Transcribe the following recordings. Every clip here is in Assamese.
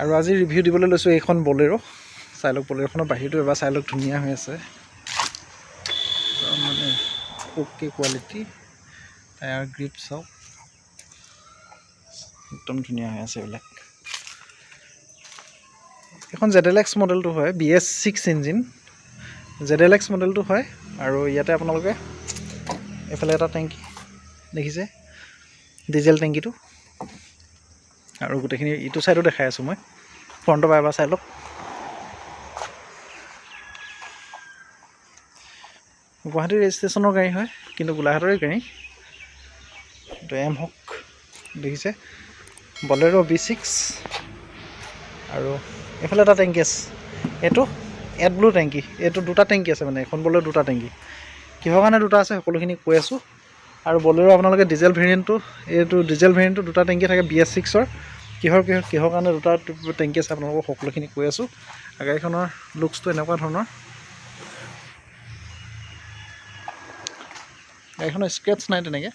আৰু আজি ৰিভিউ দিবলৈ লৈছোঁ এইখন বলেৰো চাই লওক বলেৰোখনৰ বাহিৰটো এবাৰ চাই লওক ধুনীয়া হৈ আছে। মানে অ'কে কোৱালিটি টায়াৰ গ্ৰিপ চাওক একদম ধুনীয়া হৈ আছে এইবিলাক। এইখন জেড এল এক্স মডেলটো হয় B S six engine Z L X মডেলটো হয়, আৰু ইয়াতে আপোনালোকে এইফালে এটা টেংকি দেখিছে ডিজেল টেংকিটো আৰু গোটেইখিনি ইটো ছাইডো দেখাই আছোঁ মই। ফ্ৰণ্টৰ পৰা এবাৰ চাই লওক। গুৱাহাটী ৰেজিষ্ট্ৰেশ্যনৰ গাড়ী হয় কিন্তু গোলাঘাটৰে গাড়ী। এইটো এম হক দেখিছে। বলেৰ' বি ছিক্স আৰু এইফালে এটা টেংকি আছে। এইটো এড ব্লু টেংকি। এইটো দুটা টেংকি আছে মানে এখন বলেৰ' দুটা টেংকি। কিহৰ কাৰণে দুটা আছে সকলোখিনি কৈ আছোঁ। আৰু বলেৰ' আপোনালোকে ডিজেল ভেৰিয়েণ্টটো এইটো ডিজেল ভেৰিয়েণ্টটো দুটা টেংকি থাকে বি এছ ছিক্সৰ কিহৰ কিহৰ কিহৰ কাৰণে দুটা টেংকি আছে আপোনালোকক সকলোখিনি কৈ আছোঁ। গাড়ীখনৰ লুকছটো এনেকুৱা ধৰণৰ। গাড়ীখনৰ স্ক্ৰেটছ নাই তেনেকৈ।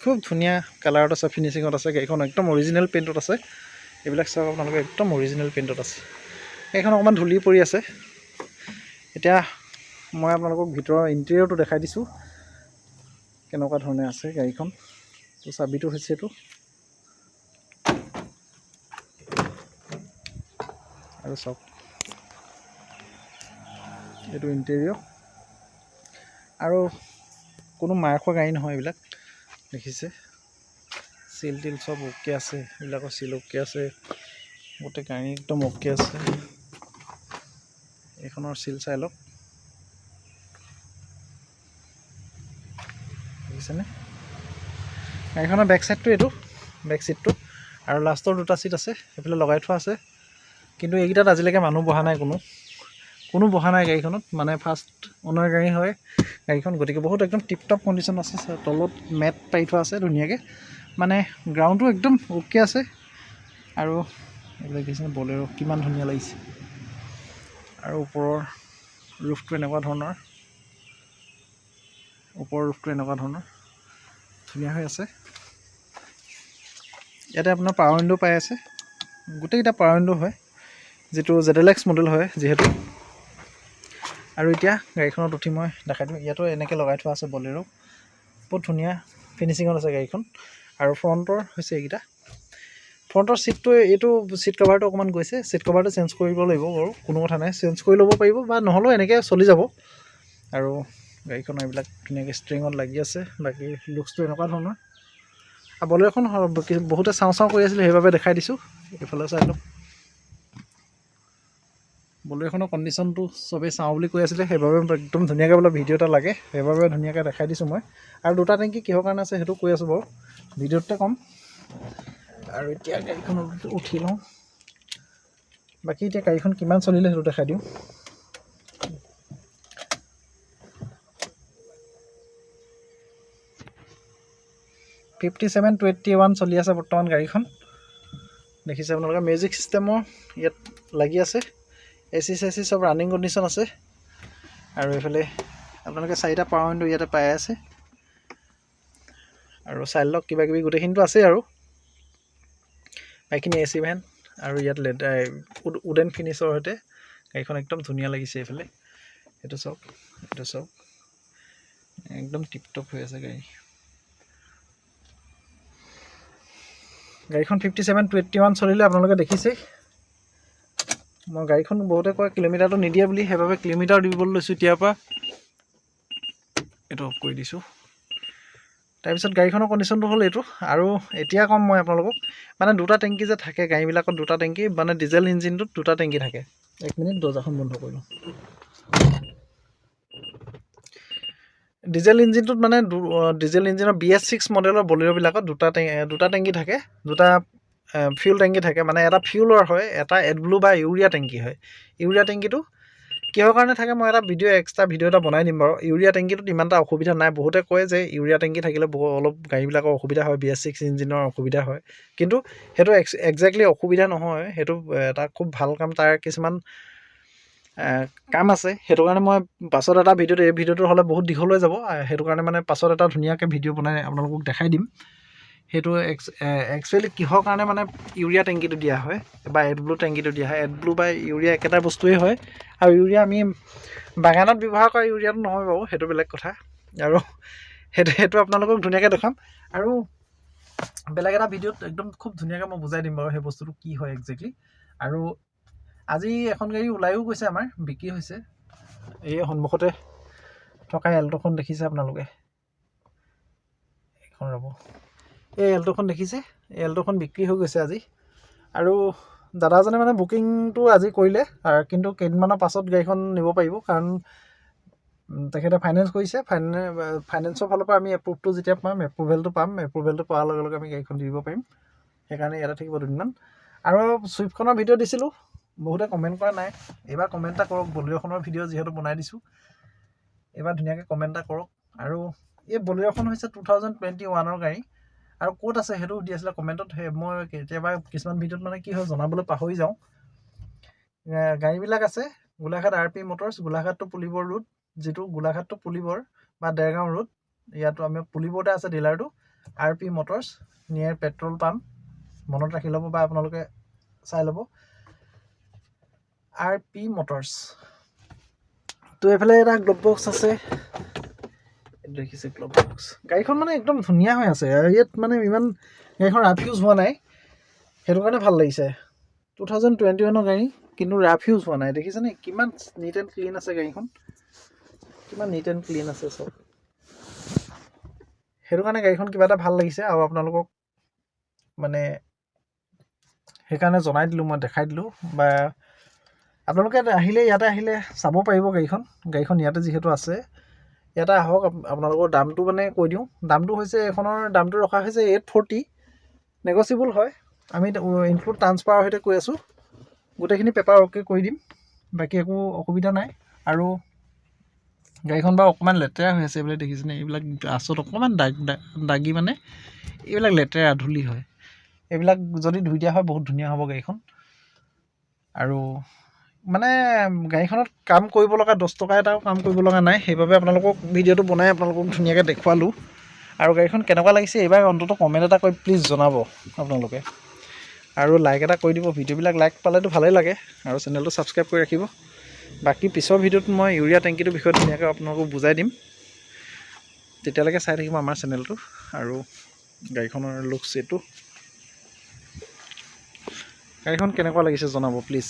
খুব ধুনীয়া কালাৰত আছে ফিনিচিঙত আছে। গাড়ীখন একদম অৰিজিনেল পেইণ্টত আছে। এইবিলাক চাওক, আপোনালোকে একদম অৰিজিনেল পেইণ্টত আছে। গাড়ীখন অকণমান ধূলি পৰি আছে। এতিয়া মই আপোনালোকক ভিতৰৰ ইণ্টেৰিয়ৰটো দেখাই দিছোঁ। কেনেকুৱা ধৰণে আছে গাড়ীখন। তো চাবিটো হৈছে এইটো। আৰু চাওক। এইটো ইণ্টেৰিয়ৰ আৰু কোনো মাৰ খোৱা গাড়ী নহয় এইবিলাক। দেখিছে? চিল টিল চব অ'কে আছে। এইবিলাকৰ চিল অ'কে আছে। গোটেই গাড়ী একদম অ'কে আছে। এইখনৰ চিল চাই লওক। দেখিছেনে? গাড়ীখনৰ বেক চাইডটো এইটো বেক চিটটো আৰু লাষ্টৰ দুটা চিট আছে সেইফালে লগাই থোৱা আছে। কিন্তু এইকেইটাত আজিলৈকে মানুহ বহা নাই কোনো। কোনো বহা নাই গাড়ীখনত। মানে ফাৰ্ষ্ট অনাৰ গাড়ী হয় গাড়ীখন। গতিকে বহুত একদম টিপ টপ কণ্ডিশ্যন আছে তলত মেট পাৰি থোৱা আছে ধুনীয়াকৈ। মানে গ্ৰাউণ্ডটো একদম অ'কে আছে। আৰু এইবিলাক দেখিছেনে? বলেৰো কিমান ধুনীয়া লাগিছে। আৰু ওপৰৰ ৰুফটো এনেকুৱা ধৰণৰ। ওপৰৰ ৰুফটো এনেকুৱা ধৰণৰ। ধুনীয়া হৈ আছে। ইয়াতে আপোনাৰ পাৱাৰ উইণ্ড' পাই আছে। গোটেইকেইটা পাৱাৰ উইণ্ড' হয় যিটো জেড এল এক্স মডেল হয় যিহেতু। আৰু এতিয়া গাড়ীখনত উঠি মই দেখাই দিওঁ ইয়াতো এনেকৈ লগাই থোৱা আছে বলেৰো। বহুত ধুনীয়া ফিনিচিঙত আছে গাড়ীখন। আৰু ফ্ৰণ্টৰ হৈছে এইকেইটা। ফ্ৰণ্টৰ ছিটটো এইটো ছিট কভাৰটো অকণমান গৈছে। ছিট কভাৰটো চেঞ্জ কৰিব লাগিব বাৰু কোনো কথা নাই। চেঞ্জ কৰি ল'ব পাৰিব বা নহ'লেও এনেকৈ চলি যাব। আৰু গাড়ীখন এইবিলাক ধুনীয়াকৈ ষ্ট্ৰিঙত লাগি আছে। বাকী লুকছটো এনেকুৱা ধৰণৰ। আৰু বলেৰোখন বহুতে চাওঁ চাওঁ কৰি আছিলে সেইবাবে দেখাই দিছোঁ। এইফালে চাই লওক বলেৰোখনৰ কণ্ডিশ্যনটো চবেই চাওঁ বুলি কৈ আছিলে সেইবাবে একদম ধুনীয়াকৈ বোলে ভিডিঅ' এটা লাগে। সেইবাবে ধুনীয়াকৈ দেখাই দিছোঁ মই। আৰু দুটা টেংকি কিহৰ কাৰণে আছে সেইটো কৈ আছোঁ বাৰু। ভিডিঅ'টোতে ক'ম। আৰু এতিয়া গাড়ীখনত উঠি লওঁ। বাকী এতিয়া গাড়ীখন কিমান চলিলে সেইটো দেখাই দিওঁ। ফিফটি ছেভেন টুৱেণ্টি ওৱান চলি আছে বৰ্তমান গাড়ীখন। দেখিছে আপোনালোকে মিউজিক ছিষ্টেমৰ ইয়াত লাগি আছে। এ চি চে চি চব ৰানিং কণ্ডিশ্যন আছে। আৰু এইফালে আপোনালোকে চাৰিটা পাৱাৰ উইণ্ড' ইয়াতে পাই আছে। আৰু চাই লওক কিবা কিবি গোটেইখিনিতো আছেই আৰু। বাকীখিনি এ চি ভেন আৰু ইয়াত লেডাৰ উডেন ফিনিছৰ সৈতে গাড়ীখন একদম ধুনীয়া লাগিছে এইফালে। এইটো চাওক এইটো চাওক। একদম টিপটপ হৈ আছে গাড়ী। গাড়ীখন ফিফটি ছেভেন টুৱেণ্টি ওৱান চলিলে আপোনালোকে দেখিছেই। মই গাড়ীখন বহুতে কয় কিলোমিটাৰটো নিদিয়ে বুলি সেইবাবে কিলোমিটাৰ দিবলৈ লৈছোঁ এতিয়াৰ পৰা। এইটো অফ কৰি দিছোঁ। তাৰপিছত গাড়ীখনৰ কণ্ডিশ্যনটো হ'ল এইটো। আৰু এতিয়া ক'ম মই আপোনালোকক মানে দুটা টেংকি যে থাকে গাড়ীবিলাকত দুটা টেংকি মানে ডিজেল ইঞ্জিনটোত দুটা টেংকি থাকে। এক মিনিট দৰ্জাখন বন্ধ কৰি লওঁ। ডিজেল ইঞ্জিনটোত মানে ডিজেল ইঞ্জিনৰ বি এছ ছিক্স মডেলৰ বলেৰোবিলাকত দুটা দুটা টেংকি থাকে। দুটা ফিউল টেংকি থাকে। মানে এটা ফিউলৰ হয় এটা এডব্লু বা ইউৰিয়া টেংকি হয়। ইউৰিয়া টেংকিটো কিহৰ কাৰণে থাকে মই এটা ভিডিঅ' এক্সট্ৰা ভিডিঅ' এটা বনাই দিম বাৰু। ইউৰিয়া টেংকিটোত ইমান এটা অসুবিধা নাই। বহুতে কয় যে ইউৰিয়া টেংকি থাকিলে অলপ গাড়ীবিলাকৰ অসুবিধা হয় বি এছ ছিক্স ইঞ্জিনৰ অসুবিধা হয়। কিন্তু সেইটো একজেক্টলি অসুবিধা নহয়। সেইটো এটা খুব ভাল কাম তাৰ কিছুমান কাম আছে। সেইটো কাৰণে মই পাছত এটা ভিডিঅ'ত এই ভিডিঅ'টো হ'লে বহুত দীঘল হৈ যাব সেইটো কাৰণে মানে পাছত এটা ধুনীয়াকৈ ভিডিঅ' বনাই আপোনালোকক দেখাই দিম। সেইটো একচুৱেলি কিহৰ কাৰণে মানে ইউৰিয়া টেংকিটো দিয়া হয় বা এড ব্লু টেংকিটো দিয়া হয় এড ব্লু বা ইউৰিয়া একেটা বস্তুৱেই হয় আৰু ইউৰিয়া আমি বাগানত ব্যৱহাৰ কৰা ইউৰিয়াটো নহয় বাৰু সেইটো বেলেগ কথা আৰু সেইটো সেইটো আপোনালোকক ধুনীয়াকৈ দেখাম আৰু বেলেগ এটা ভিডিঅ'ত একদম খুব ধুনীয়াকৈ মই বুজাই দিম বাৰু সেই বস্তুটো কি হয় একজেক্টলি আৰু আজি এখন গাড়ী ওলায়ো গৈছে আমাৰ বিক্ৰী হৈছে এই সন্মুখতে থকা এল্ট'খন দেখিছে আপোনালোকে এইখন ৰ'ব। এই এল্ট'খন দেখিছে? এই এল্ট'খন বিক্ৰী হৈ গৈছে আজি। আৰু দাদাজনে মানে বুকিংটো আজি কৰিলে কিন্তু কেইদিনমানৰ পাছত গাড়ীখন নিব পাৰিব কাৰণ তেখেতে ফাইনেন্স কৰিছে। ফাইনে ফাইনেন্সৰ ফালৰ পৰা আমি এপ্ৰুভটো যেতিয়া পাম এপ্ৰুভেলটো পাম। এপ্ৰুভেলটো পোৱাৰ লগে লগে আমি গাড়ীখন দিব পাৰিম। সেইকাৰণে ইয়াতে থাকিব দুদিনমান। আৰু ছুইফ্টখনৰ ভিডিঅ' দিছিলোঁ। বহুতে কমেণ্ট কৰা নাই। এইবাৰ কমেণ্ট এটা কৰক। বলিঅ'খনৰ ভিডিঅ' যিহেতু বনাই দিছোঁ। এইবাৰ ধুনীয়াকৈ কমেণ্ট এটা কৰক। আৰু এই বলিঅ'খন হৈছে টু থাউজেণ্ড টুৱেণ্টি ওৱানৰ গাড়ী। আৰু ক'ত আছে সেইটো সুধি আছিলে কমেণ্টত মই কেতিয়াবা কিছুমান ভিডিঅ'ত মানে কি হয় জনাবলৈ পাহৰি যাওঁ। গাড়ীবিলাক আছে গোলাঘাট আৰ পি মটৰ্ছ গোলাঘাটটো পুলিবৰ ৰোড যিটো গোলাঘাটটো পুলিবৰ বা দেৰগাঁও ৰোড ইয়াতো আমি পুলিবৰতে আছে ডিলাৰটো। R P Motors near petrol pump মনত ৰাখি ল'ব বা আপোনালোকে চাই ল'ব। R P Motors. তো এইফালে এটা গ্ল'ব বক্স আছে দেখিছে গ্ল'ব বক্স গাড়ীখন মানে একদম ধুনীয়া হৈ আছে। আৰু ইয়াত মানে ইমান গাড়ীখন ৰাফ ইউজ হোৱা নাই। সেইটো কাৰণে ভাল লাগিছে। টু থাউজেণ্ড টুৱেণ্টি ওৱানৰ গাড়ী কিন্তু ৰাফ ইউজ হোৱা নাই। দেখিছেনে কিমান নিট এণ্ড ক্লিন আছে গাড়ীখন। কিমান নিট এণ্ড ক্লিন আছে চব। সেইটো কাৰণে গাড়ীখন কিবা এটা ভাল লাগিছে আৰু আপোনালোকক মানে সেইকাৰণে জনাই দিলোঁ মই দেখাই দিলোঁ। বা আপোনালোকে আহিলে ইয়াতে আহিলে চাব পাৰিব গাড়ীখন। গাড়ীখন ইয়াতে যিহেতু আছে। ইয়াতে আহক আপ- আপোনালোকৰ দামটো মানে কৈ দিওঁ। দামটো হৈছে এইখনৰ দামটো ৰখা হৈছে এইট ফৰ্টি নেগচিয়েবল হয়। আমি ইনক্লুড ট্ৰান্সফাৰৰ সৈতে কৈ আছোঁ। গোটেইখিনি পেপাৰ অ'কে কৰি দিম। বাকী একো অসুবিধা নাই। আৰু গাড়ীখন বাৰু অকণমান লেতেৰা হৈ আছে এইবিলাক দেখিছেনে? এইবিলাক গ্লাছত অকণমান দাগ দাগি মানে এইবিলাক লেতেৰা ধূলি হয়। এইবিলাক যদি ধুই দিয়া হয় বহুত ধুনীয়া হ'ব গাড়ীখন। আৰু মানে গাড়ীখনত কাম কৰিব লগা দহ টকা এটাও কাম কৰিব লগা নাই সেইবাবে আপোনালোকক ভিডিঅ'টো বনাই আপোনালোকক ধুনীয়াকৈ দেখুৱালোঁ। আৰু গাড়ীখন কেনেকুৱা লাগিছে এইবাৰ অন্ততঃ কমেণ্ট এটা কৰি প্লিজ জনাব আপোনালোকে। আৰু লাইক এটা কৰি দিব ভিডিঅ'বিলাক লাইক পালেতো ভালেই লাগে আৰু চেনেলটো ছাবস্ক্ৰাইব কৰি ৰাখিব। বাকী পিছৰ ভিডিঅ'ত মই ইউৰিয়া টেংকিটোৰ বিষয়ে ধুনীয়াকৈ আপোনালোকক বুজাই দিম। তেতিয়ালৈকে চাই থাকিব আমাৰ চেনেলটো আৰু গাড়ীখনৰ লুকছ এইটো। গাড়ীখন কেনেকুৱা লাগিছে জনাব প্লিজ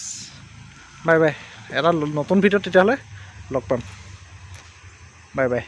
বাই বাই এটা নতুন ভিডিঅ'ত তেতিয়াহ'লে লগ পাম। Bye bye.